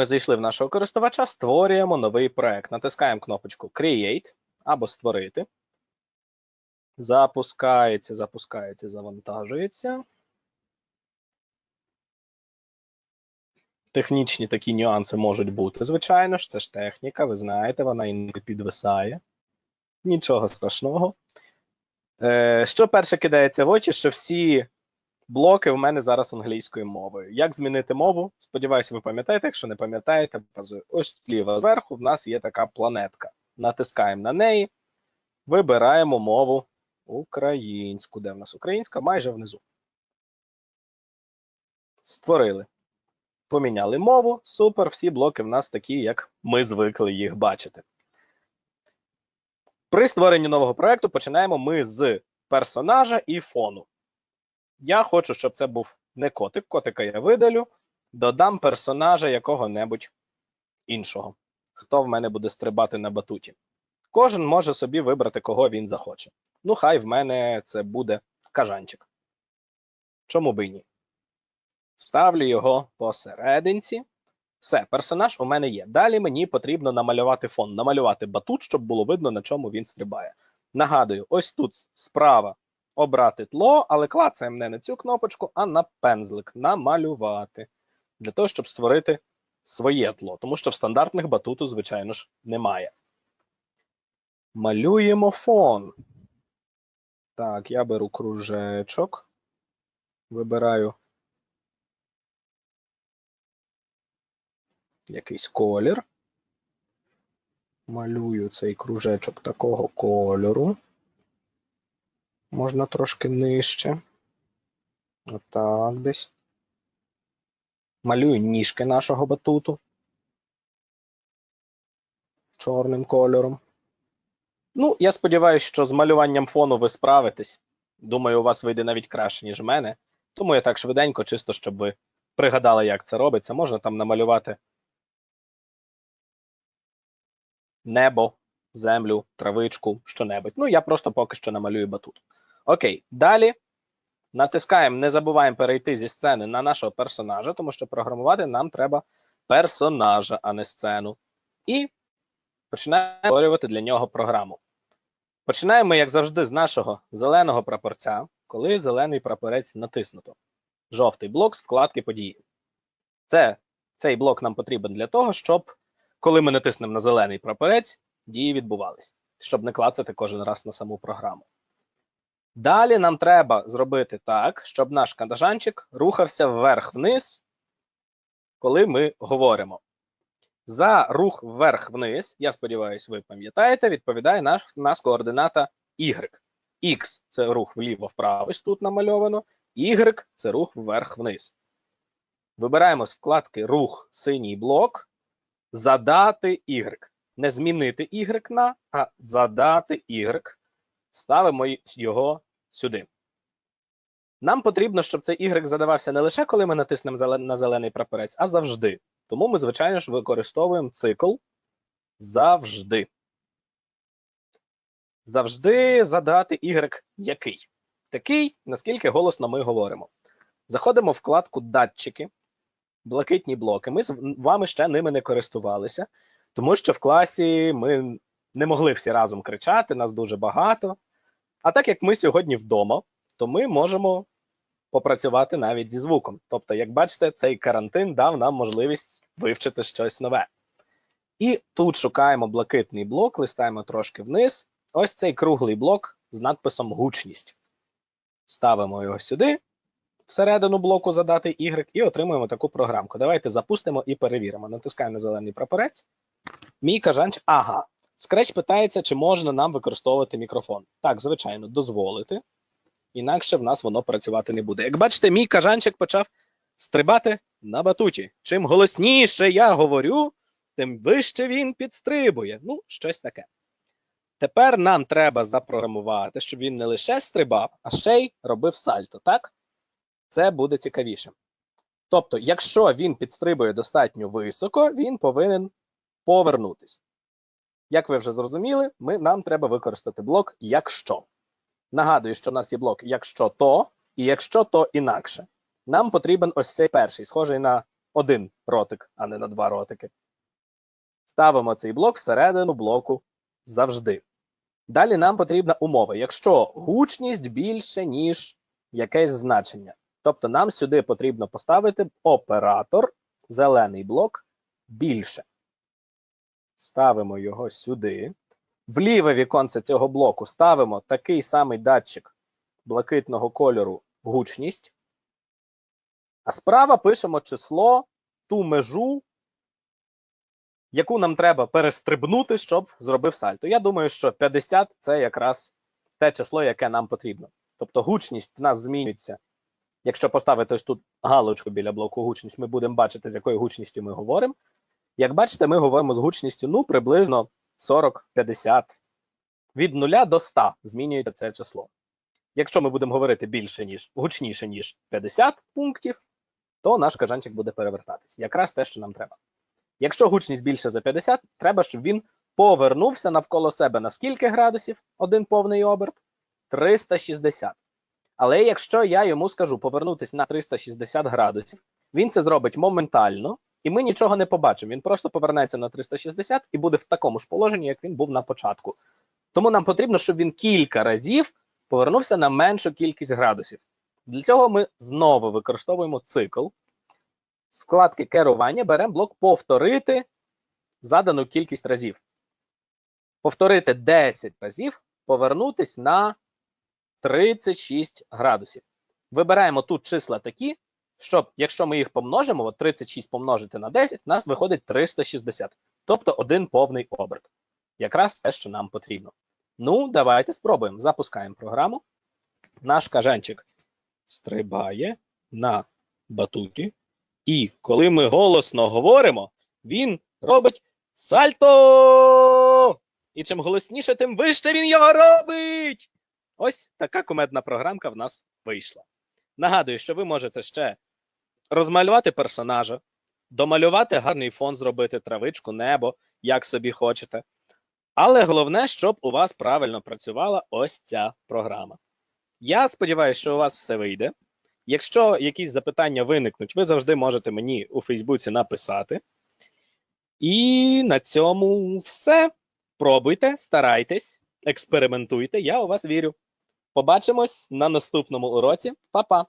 Ми зайшли в нашого користувача, створюємо новий проект. Натискаємо кнопочку Create або Створити. Запускається, запускається, завантажується. Технічні такі нюанси можуть бути, звичайно ж, це ж техніка, ви знаєте, вона іноді підвисає. Нічого страшного. Е, що перше кидається в очі, що всі блоки в мене зараз англійською мовою. Як змінити мову? Сподіваюся, ви пам'ятаєте. Якщо не пам'ятаєте, показую. Ось зліва зверху в нас є така планетка. Натискаємо на неї, вибираємо мову українську. Де в нас українська? Майже внизу. Створили. Поміняли мову. Супер. Всі блоки в нас такі, як ми звикли їх бачити. При створенні нового проекту починаємо ми з персонажа і фону. Я хочу, щоб це був не котик. Котика я видалю, додам персонажа якого-небудь іншого. Хто в мене буде стрибати на батуті? Кожен може собі вибрати, кого він захоче. Ну, хай в мене це буде кажанчик. Чому би і ні? Ставлю його посерединці. Все, персонаж у мене є. Далі мені потрібно намалювати фон, намалювати батут, щоб було видно, на чому він стрибає. Нагадую, ось тут справа обрати тло, але клацаємо не на цю кнопочку, а на пензлик намалювати. Для того, щоб створити своє тло, тому що в стандартних батуту, звичайно ж, немає. Малюємо фон. Так, я беру кружечок, вибираю якийсь колір. Малюю цей кружечок такого кольору. Можна трошки нижче. Отак десь. Малюю ніжки нашого батуту чорним кольором. Ну, я сподіваюся, що з малюванням фону ви справитесь. Думаю, у вас вийде навіть краще, ніж в мене. Тому я так швиденько, чисто, щоб ви пригадали, як це робиться. Можна там намалювати небо, землю, травичку, що-небудь. Ну, я просто поки що намалюю батут. Окей, далі натискаємо, не забуваємо перейти зі сцени на нашого персонажа, тому що програмувати нам треба персонажа, а не сцену. І починаємо створювати для нього програму. Починаємо, як завжди, з нашого зеленого прапорця, коли зелений прапорець натиснуто. Жовтий блок з вкладки події. Це, Цей блок нам потрібен для того, щоб, коли ми натиснемо на зелений прапорець, дії відбувались, щоб не клацати кожен раз на саму програму. Далі нам треба зробити так, щоб наш кандажанчик рухався вверх-вниз, коли ми говоримо. За рух вверх-вниз, я сподіваюся, ви пам'ятаєте, відповідає наш, нас координата Y. X це рух вліво-вправо, ось тут намальовано, Y це рух вверх-вниз. Вибираємо з вкладки Рух синій блок, задати Y. Не змінити Y на, а задати Y. Ставимо його сюди. Нам потрібно, щоб цей Y задавався не лише коли ми натиснемо на зелений прапорець, а завжди. Тому ми, звичайно ж, використовуємо цикл завжди. Завжди задати Y який. Такий, наскільки голосно ми говоримо. Заходимо в вкладку Датчики, блакитні блоки. Ми з вами ще ними не користувалися, тому що в класі ми не могли всі разом кричати, нас дуже багато. А так як ми сьогодні вдома, то ми можемо попрацювати навіть зі звуком. Тобто, як бачите, цей карантин дав нам можливість вивчити щось нове. І тут шукаємо блакитний блок, листаємо трошки вниз. Ось цей круглий блок з надписом гучність. Ставимо його сюди, всередину блоку задати Y, і отримуємо таку програмку. Давайте запустимо і перевіримо. Натискаємо на зелений прапорець. Мій кажанч, ага. Scratch питається, чи можна нам використовувати мікрофон. Так, звичайно, дозволити. Інакше в нас воно працювати не буде. Як бачите, мій кажанчик почав стрибати на батуті. Чим голосніше я говорю, тим вище він підстрибує. Ну, щось таке. Тепер нам треба запрограмувати, щоб він не лише стрибав, а ще й робив сальто, так? Це буде цікавіше. Тобто, якщо він підстрибує достатньо високо, він повинен повернутися. Як ви вже зрозуміли, ми, нам треба використати блок якщо. Нагадую, що в нас є блок якщо то, і якщо то інакше. Нам потрібен ось цей перший, схожий на один ротик, а не на два ротики. Ставимо цей блок всередину блоку завжди. Далі нам потрібна умова. Якщо гучність більше, ніж якесь значення. Тобто нам сюди потрібно поставити оператор, зелений блок більше. Ставимо його сюди. В ліве віконце цього блоку ставимо такий самий датчик блакитного кольору гучність. А справа пишемо число, ту межу, яку нам треба перестрибнути, щоб зробив сальто. Я думаю, що 50 це якраз те число, яке нам потрібно. Тобто гучність в нас змінюється. Якщо поставити ось тут галочку біля блоку гучність, ми будемо бачити, з якою гучністю ми говоримо. Як бачите, ми говоримо з гучністю ну, приблизно 40-50. Від 0 до 100 змінюється це число. Якщо ми будемо говорити більше, ніж гучніше, ніж 50 пунктів, то наш кажанчик буде перевертатись. Якраз те, що нам треба. Якщо гучність більше за 50, треба, щоб він повернувся навколо себе на скільки градусів один повний оберт? 360. Але якщо я йому скажу повернутися на 360 градусів, він це зробить моментально, і ми нічого не побачимо. Він просто повернеться на 360 і буде в такому ж положенні, як він був на початку. Тому нам потрібно, щоб він кілька разів повернувся на меншу кількість градусів. Для цього ми знову використовуємо цикл. З вкладки керування беремо блок повторити задану кількість разів. Повторити 10 разів, повернутись на 36 градусів. Вибираємо тут числа такі, щоб, якщо ми їх помножимо, от 36 помножити на 10, у нас виходить 360. Тобто один повний оберт. Якраз те, що нам потрібно. Ну, давайте спробуємо. Запускаємо програму. Наш кажанчик стрибає на батуті. І коли ми голосно говоримо, він робить сальто! І чим голосніше, тим вище він його робить. Ось така кумедна програмка в нас вийшла. Нагадую, що ви можете ще розмалювати персонажа, домалювати гарний фон, зробити травичку, небо, як собі хочете. Але головне, щоб у вас правильно працювала ось ця програма. Я сподіваюся, що у вас все вийде. Якщо якісь запитання виникнуть, ви завжди можете мені у Фейсбуці написати. І на цьому все. Пробуйте, старайтесь, експериментуйте. Я у вас вірю. Побачимось на наступному уроці. Па-па!